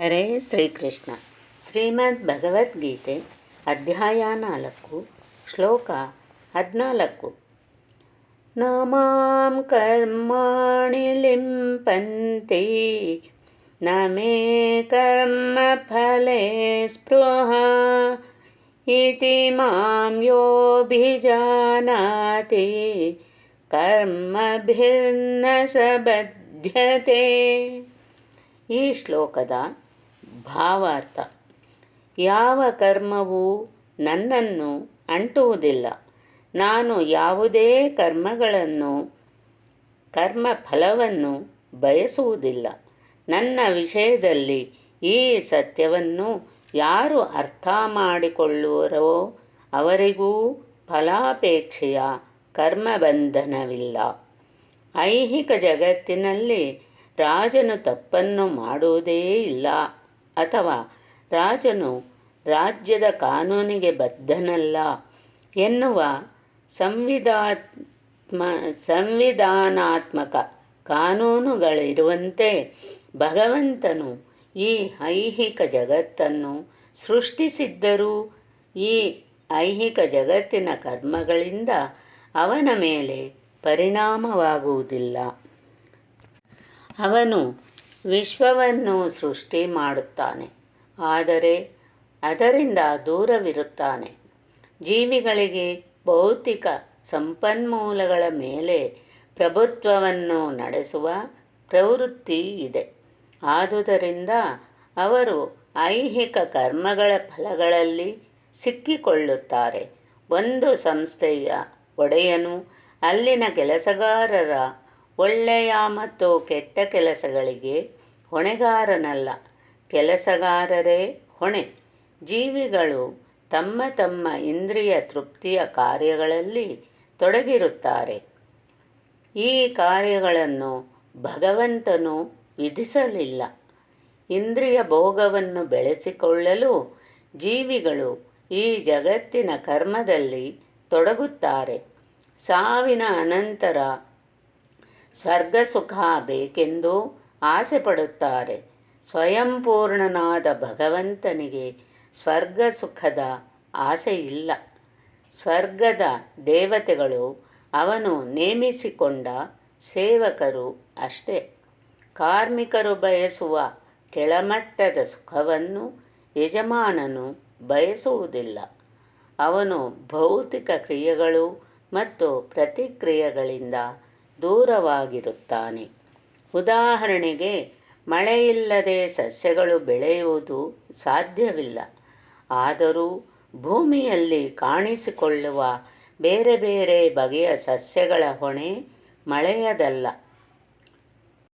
ಹರೇ ಶ್ರೀಕೃಷ್ಣ. ಶ್ರೀಮದ್ ಭಗವದ್ಗೀತೆ ಅಧ್ಯಾಯ ನಾಲ್ಕು, ಶ್ಲೋಕ ಹದಿನಾಲ್ಕು. ನ ಕರ್ಮಾಣಿ ಲಿಂಪಂತಿ ನ ಮೇ ಕರ್ಮಫಲೆ ಸ್ಪೃಹ, ಇತಿ ಮಾಂ ಯೋಭಿಜಾನಾತಿ ಕರ್ಮಭಿರ್ನ ಸಬಧ್ಯತೆ ಈ ಶ್ಲೋಕದ ಭಾವಾರ್ಥ ಯಾವ ಕರ್ಮವೂ ನನ್ನನ್ನು ಅಂಟುವುದಿಲ್ಲ. ನಾನು ಯಾವುದೇ ಕರ್ಮಗಳನ್ನು ಕರ್ಮ ಫಲವನ್ನು ಬಯಸುವುದಿಲ್ಲ. ನನ್ನ ವಿಷಯದಲ್ಲಿ ಈ ಸತ್ಯವನ್ನು ಯಾರು ಅರ್ಥ ಮಾಡಿಕೊಳ್ಳುವರೋ ಅವರಿಗೂ ಫಲಾಪೇಕ್ಷೆಯ ಕರ್ಮಬಂಧನವಿಲ್ಲ. ಐಹಿಕ ಜಗತ್ತಿನಲ್ಲಿ ರಾಜನು ತಪ್ಪನ್ನು ಮಾಡುವುದೇ ಇಲ್ಲ. ಅಥವಾ ರಾಜನು ರಾಜ್ಯದ ಕಾನೂನಿಗೆ ಬದ್ಧನಲ್ಲ ಎನ್ನುವ ಸಂವಿಧಾತ್ಮ, ಸಂವಿಧಾನಾತ್ಮಕ ಕಾನೂನುಗಳಿರುವಂತೆ ಭಗವಂತನು ಈ ಐಹಿಕ ಜಗತ್ತನ್ನು ಸೃಷ್ಟಿಸಿದ್ದರೂ ಈ ಐಹಿಕ ಜಗತ್ತಿನ ಕರ್ಮಗಳಿಂದ ಅವನ ಮೇಲೆ ಪರಿಣಾಮವಾಗುವುದಿಲ್ಲ. ಅವನು ವಿಶ್ವವನ್ನು ಸೃಷ್ಟಿ ಮಾಡುತ್ತಾನೆ. ಆದರೆ ಅದರಿಂದ ದೂರವಿರುತ್ತಾನೆ. ಜೀವಿಗಳಿಗೆ ಭೌತಿಕ ಸಂಪನ್ಮೂಲಗಳ ಮೇಲೆ ಪ್ರಭುತ್ವವನ್ನು ನಡೆಸುವ ಪ್ರವೃತ್ತಿ ಇದೆ. ಆದುದರಿಂದ ಅವರು ಐಹಿಕ ಕರ್ಮಗಳ ಫಲಗಳಲ್ಲಿ ಸಿಕ್ಕಿಕೊಳ್ಳುತ್ತಾರೆ. ಒಂದು ಸಂಸ್ಥೆಯ ಒಡೆಯನು ಅಲ್ಲಿನ ಕೆಲಸಗಾರರ ಒಳ್ಳೆಯ ಮತ್ತು ಕೆಟ್ಟ ಕೆಲಸಗಳಿಗೆ ಹೊಣೆಗಾರನಲ್ಲ. ಕೆಲಸಗಾರರೇ ಹೊಣೆ. ಜೀವಿಗಳು ತಮ್ಮ ತಮ್ಮ ಇಂದ್ರಿಯ ತೃಪ್ತಿಯ ಕಾರ್ಯಗಳಲ್ಲಿ ತೊಡಗಿರುತ್ತಾರೆ. ಈ ಕಾರ್ಯಗಳನ್ನು ಭಗವಂತನು ವಿಧಿಸಲಿಲ್ಲ. ಇಂದ್ರಿಯ ಭೋಗವನ್ನು ಬೆಳೆಸಿಕೊಳ್ಳಲು ಜೀವಿಗಳು ಈ ಜಗತ್ತಿನ ಕರ್ಮದಲ್ಲಿ ತೊಡಗುತ್ತಾರೆ. ಸಾವಿನ ಅನಂತರ ಸ್ವರ್ಗ ಸುಖ ಬೇಕೆಂದು ಆಸೆ ಪಡುತ್ತಾರೆ ಸ್ವಯಂಪೂರ್ಣನಾದ ಭಗವಂತನಿಗೆ ಸ್ವರ್ಗ ಸುಖದ ಆಸೆ ಇಲ್ಲ ಸ್ವರ್ಗದ ದೇವತೆಗಳು ಅವನು ನೇಮಿಸಿಕೊಂಡ ಸೇವಕರು ಅಷ್ಟೇ. ಕಾರ್ಮಿಕರು ಬಯಸುವ ಕೆಳಮಟ್ಟದ ಸುಖವನ್ನು ಯಜಮಾನನು ಬಯಸುವುದಿಲ್ಲ. ಅವನು ಭೌತಿಕ ಕ್ರಿಯೆಗಳು ಮತ್ತು ಪ್ರತಿಕ್ರಿಯೆಗಳಿಂದ ದೂರವಾಗಿರುತ್ತಾನೆ. ಉದಾಹರಣೆಗೆ, ಮಳೆಯಿಲ್ಲದೆ ಸಸ್ಯಗಳು ಬೆಳೆಯುವುದು ಸಾಧ್ಯವಿಲ್ಲ. ಆದರೂ ಭೂಮಿಯಲ್ಲಿ ಕಾಣಿಸಿಕೊಳ್ಳುವ ಬೇರೆ ಬೇರೆ ಬಗೆಯ ಸಸ್ಯಗಳ ಹೊಣೆ ಮಳೆಯದಲ್ಲ.